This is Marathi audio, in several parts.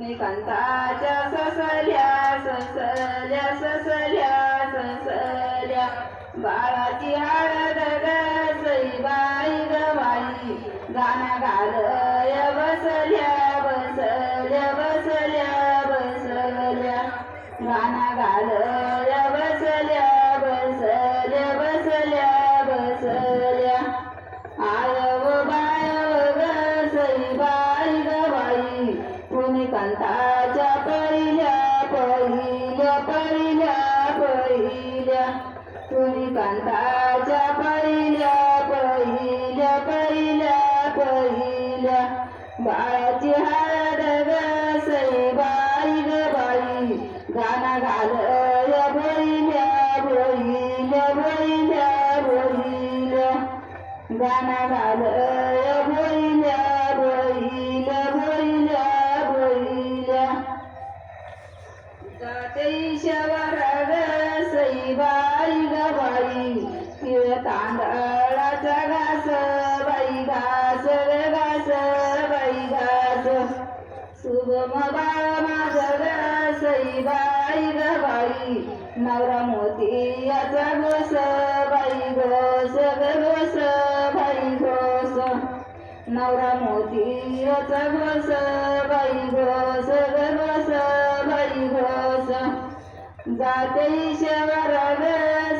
निकांताच्या ससल्या ससल्या ससल्या ससल्या. बाळाची हळद ग सईबाई गवाई गाणं घालय बसल्या बसल्या बसल्या बसल्या. गाणं कुणी पहिल्या पहिल्या पहिल्या पहिल्या. बाळाची हळद ग सईबाई ग बाई. गाणं घाल पहिल्या पहिल्या पहिल्या पहिल्या. गाणं घाल भैल्या भैल्या भैल्या भैल्या जाते शवर ग सईबाई. ग बाई तिळ तांदळाचा घास बाई घास रे घास बाई घास सुगम बा माझ ग सईबाई ग बाई नवरा मोतियाचा घोस बाई घोस ग घोस बाई घोस नवरा मोतियाचा घोस बाई घोस ग घोस जाते शवर ग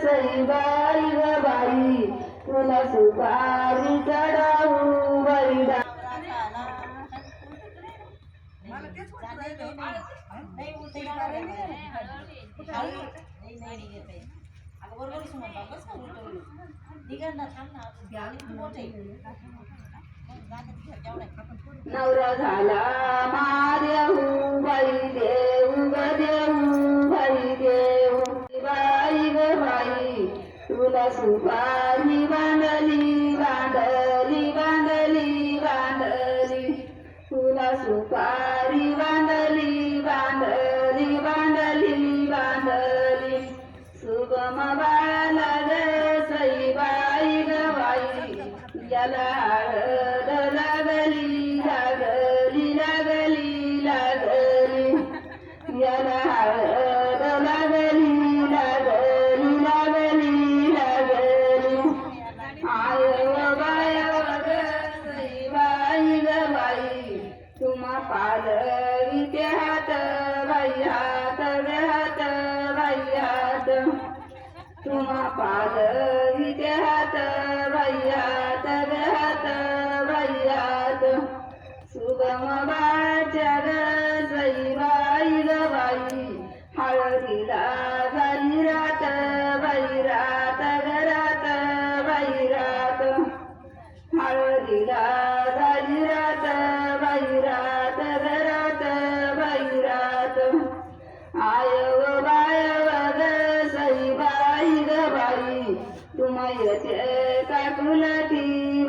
सईबाई ग बाई. तुला सुपारी चढाऊ बाई डा नाही उलटे जाणार आहे नाही तुला सुपारी बांधली बांधली बांधली बांधली. तुला सुपारी बांधली बांधली बांधली बांधली. सुगम बाला ग सईबाई ग बाई याला पालविते हात भैयात व्यहात भैयात तुम्हा पालविते हात भैयात व्यहात भैयात सुगम वाचर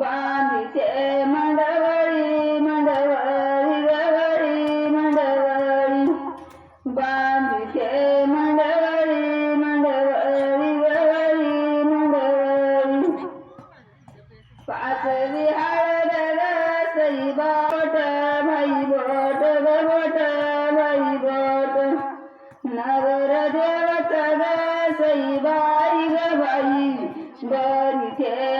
बांधिते मंडवळी मंडवळी गवळी मंडवळी बांधिते मंडवळी मंडवळी गवळी मंडवळी पाचवी हळद सई बोट भाई बोट ग बोट भाई बोट। नगर देवत ग सई बाई ग बाई बरी